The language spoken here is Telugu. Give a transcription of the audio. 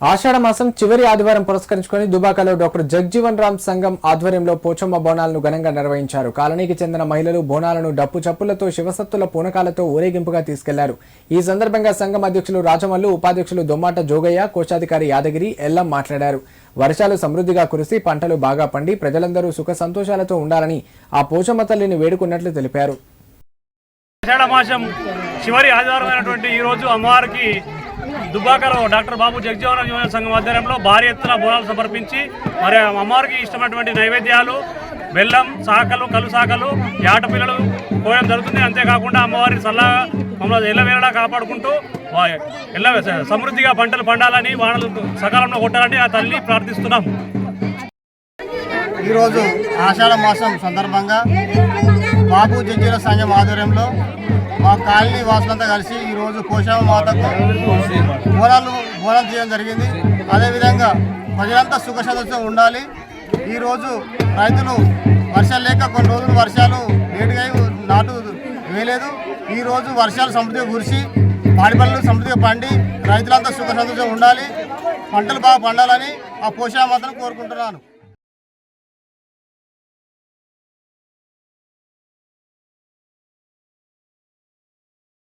ఆషాఢ మాసం చివరి ఆదివారం పురస్కరించుకొని దుబాకలో డాక్టర్ జగ్జీవన్ రామ్ సంఘం ఆధ్వర్యంలో పోచమ్మ బోనాలను ఘనంగా నిర్వహించారు. కాలనీకి చెందిన మహిళలు బోనాలను డప్పు చప్పులతో శివసత్తుల పూనకాలతో ఊరేగింపుగా తీసుకెళ్ళారు. ఈ సందర్భంగా సంఘం అధ్యక్షులు రాజమల్లు ఉపాధ్యక్షులు దొమ్మాట జోగయ్య కోశాధికారి యాదగిరి ఎల్లం మాట్లాడారు. వర్షాలు సమృద్ధిగా కురిసి పంటలు బాగా పండి ప్రజలందరూ సుఖ సంతోషాలతో ఉండాలని ఆ పోచమ్మ తల్లిని వేడుకున్నట్లు తెలిపారు. ఆషాఢ మాసం చివరి ఆదివారం అయినటువంటి ఈ రోజు అమ్మవారికి దుబ్బాకలో డాక్టర్ బాబు జగజీవన యువజన సంఘం ఆధ్వర్యంలో భారీ ఎత్తున బోనాలు సమర్పించి మరి అమ్మవారికి ఇష్టమైనటువంటి నైవేద్యాలు బెల్లం సాకలు కలు సాకలు యాట పిల్లలు పోయడం జరుగుతుంది. అంతేకాకుండా అమ్మవారిని చల్లగా మమ్మల్ని ఎల్లవేళలా కాపాడుకుంటూ వా- ఎల్ల సమృద్ధిగా పంటలు పండాలని వానలు సకాలంలో కొట్టాలని ఆ తల్లి ప్రార్థిస్తున్నాం. ఈరోజు ఆషాఢ మాసం సందర్భంగా బాబు జడ్జీల సంఘం ఆధ్వర్యంలో మా కాలనీ వాసులంతా కలిసి ఈరోజు పోషామ మాతకు బోనాలు బోనాలు చేయడం జరిగింది. అదేవిధంగా ప్రజలంతా సుఖ ఉండాలి. ఈరోజు రైతులు వర్షాలు లేక కొన్ని రోజులు వర్షాలు లేటుగా నాటు వేయలేదు. ఈరోజు వర్షాలు సమృద్ధిగా కురిసి పాడి పనులు సమృద్ధిగా పండి రైతులంతా సుఖ సంతోషంగా ఉండాలి. పంటలు బాగా పండాలని ఆ పోషామాతను కోరుకుంటున్నాను.